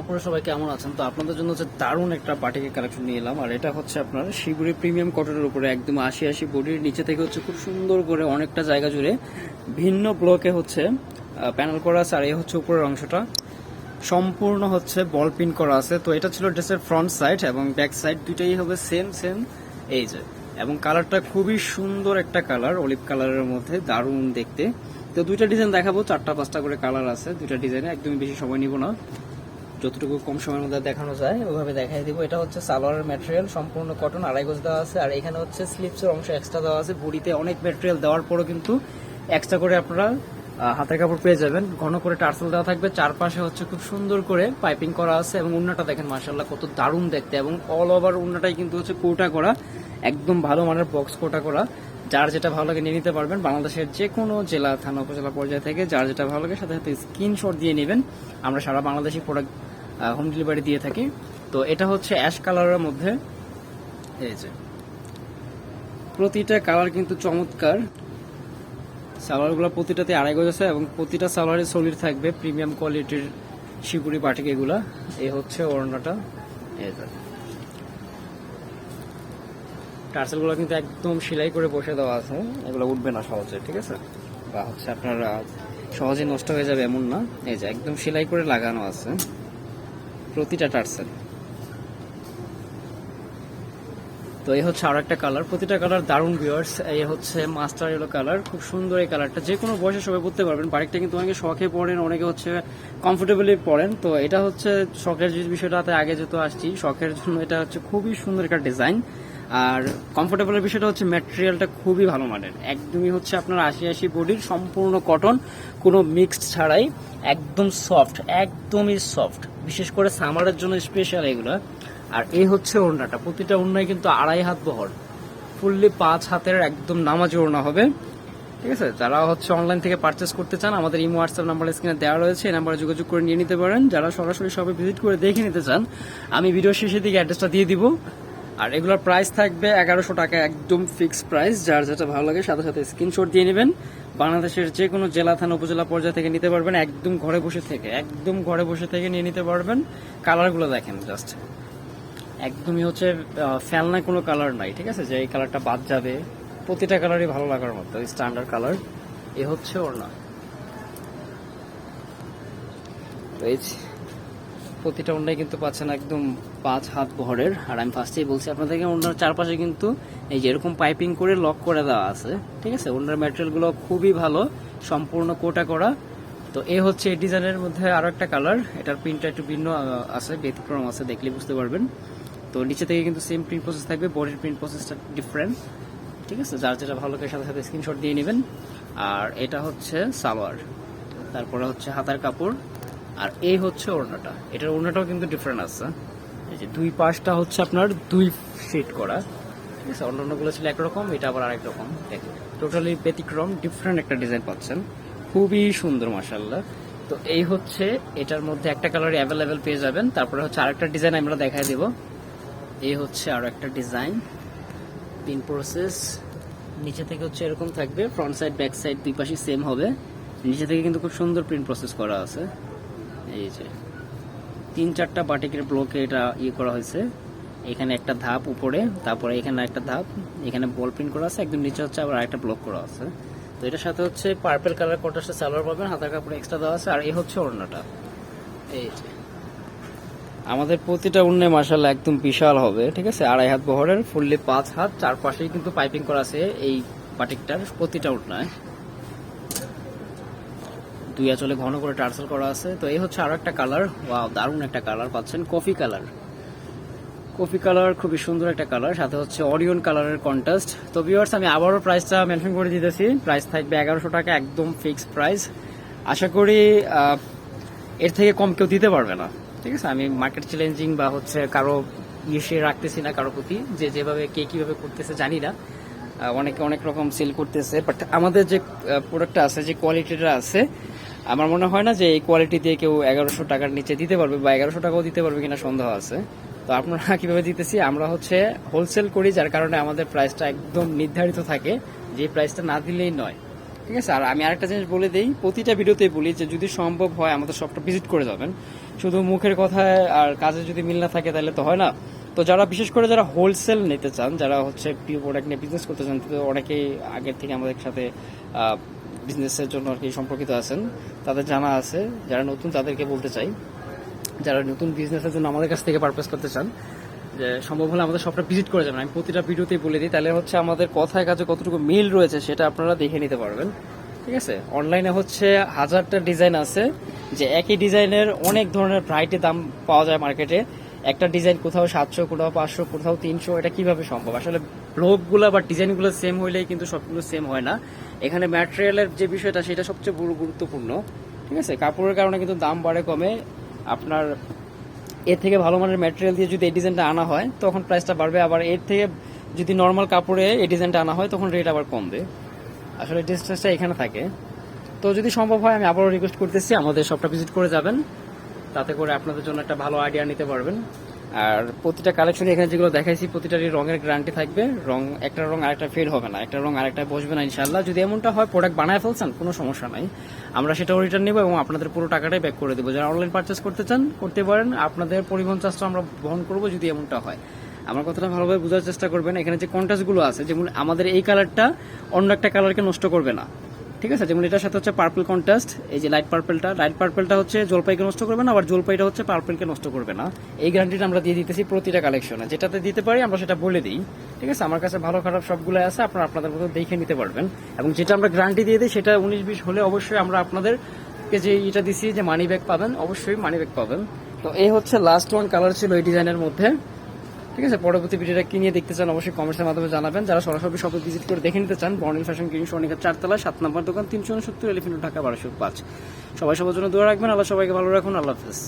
আপনারা সবাই কেমন আছেন? তো আপনাদের জন্য হচ্ছে একটা নিয়ে এলাম, আর এটা হচ্ছে আপনার প্রিমিয়াম উপরে একদম আশি আশি বডির নিচে থেকে হচ্ছে খুব সুন্দর করে অনেকটা জায়গা জুড়ে ভিন্ন ব্লকে হচ্ছে প্যানেল করা আছে, আর এই হচ্ছে উপরের অংশটা। সম্পূর্ণ হচ্ছে বল পিন করা আছে। তো এটা ছিল ড্রেসের ফ্রন্ট সাইড এবং ব্যাক সাইড দুইটাই হবে সেম সেম এই যে। এবং কালারটা খুবই সুন্দর একটা কালার অলিভ কালারের মধ্যে, দারুণ দেখতে। তো দুইটা ডিজাইন দেখাবো, চারটা, পাঁচটা করে কালার আছে, দুইটা ডিজাইনে একদমই বেশি সময় নিব না। যতটুকু কম সময়ের মধ্যে দেখানো যায় ওইভাবে দেখাই দিব। এটা হচ্ছে সালোয়ারের ম্যাটেরিয়াল সম্পূর্ণ কটন আড়াই গোজ দেওয়া আছে, আর এখানে হচ্ছে স্লিপসের অংশ এক্সট্রা দেওয়া আছে। বুড়িতে অনেক ম্যাটেরিয়াল দেওয়ার পরও কিন্তু এক্সট্রা করে আপনারা হাতের কাপড় পেয়ে যাবেন। ঘন করে টার্সেল দেওয়া থাকবে। চারপাশে হচ্ছে খুব সুন্দর করে পাইপিং করা আছে এবং উন্নাটা দেখেন মার্শাল্লাহ কত দারুণ দেখতে এবং অল ওভার উন্নাটাই কিন্তু হচ্ছে কোটা করা, একদম ভালো মানের বক্স কোটা করা। যার যেটা ভালো লাগে নিয়ে নিতে পারবেন। বাংলাদেশের যে কোনো জেলা, থানা, উপজেলা পর্যায়ে থেকে যার যেটা ভালো লাগে সাথে সাথে স্ক্রিনশট দিয়ে নেবেন। আমরা সারা বাংলাদেশি প্রোডাক্ট হোম ডেলিভারি দিয়ে থাকি। তো এটা হচ্ছে অ্যাশ কালারের মধ্যে। এই যে। প্রতিটা কালার কিন্তু চমৎকার। সালোয়ারগুলো প্রতিটাতে আড়াই গজ আছে এবং প্রতিটা সালোয়ারে সলিড থাকবে প্রিমিয়াম কোয়ালিটির শিপুরি পাটিক এগুলা। এই হচ্ছে ওড়নাটা। টার্সেলগুলো কিন্তু একদম সেলাই করে বসে দেওয়া আছে। এগুলো উঠবে না সহজে, ঠিক আছে? বা হচ্ছে আপনার সহজে নষ্ট হয়ে যাবে এমন না। এই যে, একদম সেলাই করে লাগানো আছে। প্রতিটা টার্সেল। তো এই হচ্ছে আর একটা কালার প্রতিটা কালার দারুণ ভিউয়ার্স এই হচ্ছে মাস্টার ইয়েলো কালার খুব সুন্দর এই কালারটা যে কোনো বয়সে সবাই পড়তে পারবেন। বাড়িটা কিন্তু অনেকে শখে পড়েন, অনেকে হচ্ছে কমফোর্টেবলি পড়েন। তো এটা হচ্ছে শখের যে বিষয়টাতে আগে যেহেতু আসছি, শখের জন্য এটা হচ্ছে খুবই সুন্দর একটা ডিজাইন আর কমফোর্টেবলের বিষয়টা হচ্ছে ম্যাটেরিয়ালটা খুবই ভালো মানের। একদমই হচ্ছে আপনার আশি আশি বডির সম্পূর্ণ কটন কোনো মিক্সড ছাড়াই। একদম সফট একদমই সফট বিশেষ করে সামারের জন্য স্পেশাল এগুলো। আর এই হচ্ছে ওড়নাটা। প্রতিটা ওড়নায় কিন্তু আড়াই হাত বহর। ফুললি পাঁচ হাতের একদম নামাজি ওড়না হবে। ঠিক আছে? যারা হচ্ছে অনলাইন থেকে পারচেস করতে চান, আমাদের ইমো হোয়াটসঅ্যাপ নাম্বার স্ক্রিনে দেওয়া রয়েছে, এই নাম্বারে যোগাযোগ করে নিয়ে নিতে পারেন। যারা সরাসরি সবে ভিজিট করে দেখে নিতে চান, আমি ভিডিও শেষের দিকে অ্যাড্রেসটা দিয়ে দিব। আর এগুলোর প্রাইস থাকবে এগারোশো টাকা, একদম ফিক্স প্রাইস যার যেটা ভালো লাগে, সাথে সাথে স্ক্রিনশট দিয়ে নেবেন। বাংলাদেশের যে কোনো জেলা, থানা, উপজেলা পর্যায়ে থেকে নিতে পারবেন। একদম ঘরে বসে থেকে, একদম ঘরে বসে থেকে নিয়ে নিতে পারবেন। কালারগুলো দেখেন জাস্ট একদমই হচ্ছে ফেলনা কোনো কালার নাই, ঠিক আছে? যে এই কালারটা বাদ যাবে, প্রতিটা কালারই ভালো লাগার মতো স্ট্যান্ডার্ড কালার এ হচ্ছে ওর না প্রতিটা ওড়নায় কিন্তু পাচ্ছেন একদম পাঁচ হাত ভরের। আর আমি ফার্স্টেই বলছি আপনাদেরকে, ওড়নার চারপাশে কিন্তু এই যেরকম পাইপিং করে লক করে দেওয়া আছে, ঠিক আছে? ওনার ম্যাটেরিয়ালগুলো খুবই ভালো, সম্পূর্ণ কোটা করা। তো এ হচ্ছে এই ডিজাইনের মধ্যে আরও একটা কালার এটার প্রিন্টটা একটু ভিন্ন আছে, ব্যতিক্রম আছে, দেখলে বুঝতে পারবেন। তো নিচে থেকে কিন্তু সেম প্রিন্ট প্রসেস থাকবে বডির প্রিন্ট প্রসেসটা ডিফারেন্ট ঠিক আছে? যার যেটা ভালো লাগে সাথে সাথে স্ক্রিনশট দিয়ে নেবেন। আর এটা হচ্ছে সালোয়ার, তারপরে হচ্ছে হাতার কাপড়, আর এই হচ্ছে ওড়নাটা। এটার ওড়নাটাও কিন্তু ডিফারেন্ট আছে। এই যে দুই পাশটা হচ্ছে আপনার দুই শেড করা, ঠিক আছে? অন্যান্যগুলো ছিল একরকম, এটা আবার আরেক রকম। দেখুন টোটালি ব্যতিক্রম ডিফারেন্ট একটা ডিজাইন পাচ্ছেন। খুবই সুন্দর মাসাল্লাহ তো এই হচ্ছে, এটার মধ্যে একটা কালার অ্যাভেলেবেল পেয়ে যাবেন। তারপরে হচ্ছে আরেকটা ডিজাইন আমরা দেখাই দেব। এই হচ্ছে আরও একটা ডিজাইন, পিন প্রসেস। নিচে থেকে হচ্ছে এরকম থাকবে ফ্রন্ট সাইড ব্যাক সাইড দুই পাশে সেম হবে। নিচে থেকে কিন্তু খুব সুন্দর প্রিন্ট প্রসেস করা আছে। এই যে, তিন চারটা বাটিকের ব্লকে এটা ইয়ে করা হয়েছে। এখানে একটা ধাপ উপরে, তারপরে এখানে একটা ধাপ, এখানে বল প্রিন্ট করা আছে। একদম নিচে হচ্ছে আবার একটা ব্লক করা আছে। তো এটার সাথে হচ্ছে পার্পল কালার কন্ট্রাস্টে সালোয়ার পাবেন, হাতার কাপড় এক্সট্রা দেওয়া আছে। আর এই হচ্ছে ওড়নাটা। এই যে আমাদের প্রতিটা উন্নয় মার্শাল একদম বিশাল হবে, ঠিক আছে? আড়াই হাত বহরের, ফুললি পাঁচ হাত, চারপাশেই কিন্তু পাইপিং করা আছে এই বাটিকটার প্রতিটা উন্নয় দুই আঁচলে ঘন করে টার্সেল করা আছে। তো এই হচ্ছে আরও একটা কালার। ওয়াও, দারুণ একটা কালার পাচ্ছেন, কফি কালার। কফি কালার খুবই সুন্দর একটা কালার, সাথে হচ্ছে অরিয়ন কালারের কন্ট্রাস্ট। তো ভিউয়ার্স আমি আবারও প্রাইসটা মেনশন করে দিতেছি। প্রাইস থাকবে এগারোশো টাকা, একদম ফিক্সড প্রাইস আশা করি এর থেকে কম কেউ দিতে পারবে না। ঠিক আছে, আমি মার্কেট চ্যালেঞ্জিং বা হচ্ছে কারও ইয়ে রাখতেছি না কারও প্রতি, যে যেভাবে কে কীভাবে করতেছে জানি না। অনেকে অনেক রকম সেল করতেছে বাট আমাদের যে প্রোডাক্টটা আছে, যে কোয়ালিটিটা আছে, আমার মনে হয় না যে এই কোয়ালিটি দিয়ে কেউ এগারোশো টাকার নিচে দিতে পারবে বা এগারোশো টাকাও দিতে পারবে কিনা সন্দেহ আছে। তো আপনারা কীভাবে দিতেছি? আমরা হচ্ছে হোলসেল করি, যার কারণে আমাদের প্রাইসটা একদম নির্ধারিত থাকে, যে প্রাইসটা না দিলেই নয়। ঠিক আছে? আর আমি আরেকটা জিনিস বলে দিই, প্রতিটা ভিডিওতেই বলি যে যদি সম্ভব হয় আমাদের শপটা ভিজিট করে যাবেন। শুধু মুখের কথায় আর কাজে যদি মিল না থাকে তাহলে তো হয় না। তো যারা বিশেষ করে যারা হোলসেল নিতে চান, যারা হচ্ছে প্রিয় প্রোডাক্ট নিয়ে বিজনেস করতে চান, তো অনেকেই আগের থেকে আমাদের সাথে বিজনেসের জন্য আর কি সম্পর্কিত আছেন। তাদের জানা আছে, যারা নতুন তাদেরকে বলতে চাই। যারা নতুন বিজনেসের জন্য আমাদের কাছ থেকে পারপেস করতে চান যে সম্ভব হলে আমাদের সবটা ভিজিট করে যাবেন। আমি প্রতিটা ভিডিওতেই বলে দিই, তাহলে হচ্ছে আমাদের কথায় কাজে কতটুকু মিল রয়েছে সেটা আপনারা দেখে নিতে পারবেন। ঠিক আছে? অনলাইনে হচ্ছে হাজারটা ডিজাইন আছে, যে একই ডিজাইনের অনেক ধরনের ভ্যারাইটি দাম পাওয়া যায় মার্কেটে একটা ডিজাইন কোথাও সাতশো, কোথাও পাঁচশো, কোথাও তিনশো, এটা কীভাবে সম্ভব? আসলে ব্লকগুলো বা ডিজাইনগুলো সেম হইলেই কিন্তু সবগুলো সেম হয় না। এখানে ম্যাটেরিয়ালের যে বিষয়টা, সেটা সবচেয়ে বড় গুরুত্বপূর্ণ। ঠিক আছে? কাপড়ের কারণে কিন্তু দাম বাড়ে, কমে। আপনার এর থেকে ভালো মানের ম্যাটেরিয়াল দিয়ে যদি এই ডিজাইনটা আনা হয়, তখন প্রাইসটা বাড়বে। আবার এর থেকে যদি নর্মাল কাপড়ে এই ডিজাইনটা আনা হয়, তখন রেট আবার কমবে। আসলে ডিস্টেন্সটা এখানে থাকে। তো যদি সম্ভব হয়, আমি আবারও রিকোয়েস্ট করতেছি, আমাদের শপটা ভিজিট করে যাবেন। তাতে করে আপনাদের জন্য একটা ভালো আইডিয়া নিতে পারবেন। আর প্রতিটা কালেকশন এখানে যেগুলো দেখাইছি, প্রতিটারই রঙের গ্যারান্টি থাকবে। রং, একটা রং আরেকটা ফেল হবে না, একটা রং আরেকটা বসবে না ইনশাল্লাহ যদি এমনটা হয় প্রোডাক্ট বানায় ফেলছেন, কোনো সমস্যা নাই। আমরা সেটাও রিটার্ন নেব এবং আপনাদের পুরো টাকাটাই ব্যাক করে দেবো। যারা অনলাইন পারচেস করতে চান, করতে পারেন। আপনাদের পরিবহন চার্জটা আমরা বহন করব যদি এমনটা হয়। আমার কথাটা ভালোভাবে বোঝার চেষ্টা করবেন। এখানে যে কন্ট্রাস্টগুলো আছে, যেমন আমাদের এই কালারটা অন্য একটা কালারকে নষ্ট করবে না। ঠিক আছে? যেমন এটার সাথে হচ্ছে পার্পল কন্ট্রাস্ট এই যে লাইট পার্পলটা লাইট পার্পলটা হচ্ছে জলপাইকে নষ্ট করবে না, আবার জলপাইটা হচ্ছে পার্পলকে নষ্ট করবে না। এই গ্যারান্টিটা আমরা দিয়ে দিতেছি প্রতিটা কালেকশনে যেটাতে দিতে পারি, আমরা সেটা বলে দিই। ঠিক আছে? আমার কাছে ভালো খারাপ সবগুলো আছে, আপনারা আপনাদের মতো দেখে নিতে পারবেন। এবং যেটা আমরা গ্যারান্টি দিয়ে দিই, সেটা উনিশ বিশ হলে অবশ্যই আমরা আপনাদেরকে যে এটা দিছি যে মানি ব্যাগ পাবেন, অবশ্যই মানি ব্যাগ পাবেন। তো এই হচ্ছে লাস্ট ওয়ান কালার ছিল এই ডিজাইনের মধ্যে। ঠিক আছে, পরবর্তী ভিডিওটা কি নিয়ে দেখতে চান অবশ্যই কমেন্টের মাধ্যমে জানাবেন। যারা সরাসরি শপে ভিজিট করে দেখে নিতে চান বর্ণিল ফ্যাশন কিং সোনিকা চারতলা সাত নম্বর দোকান, তিনশো উনসত্তর এলিফেন্ট ঢাকা, বারোশো পাঁচ। সবাই সবার জন্য দোয়া রাখবেন। আল্লাহ সবাইকে ভালো রাখুন। আল্লাহ হাফেজ।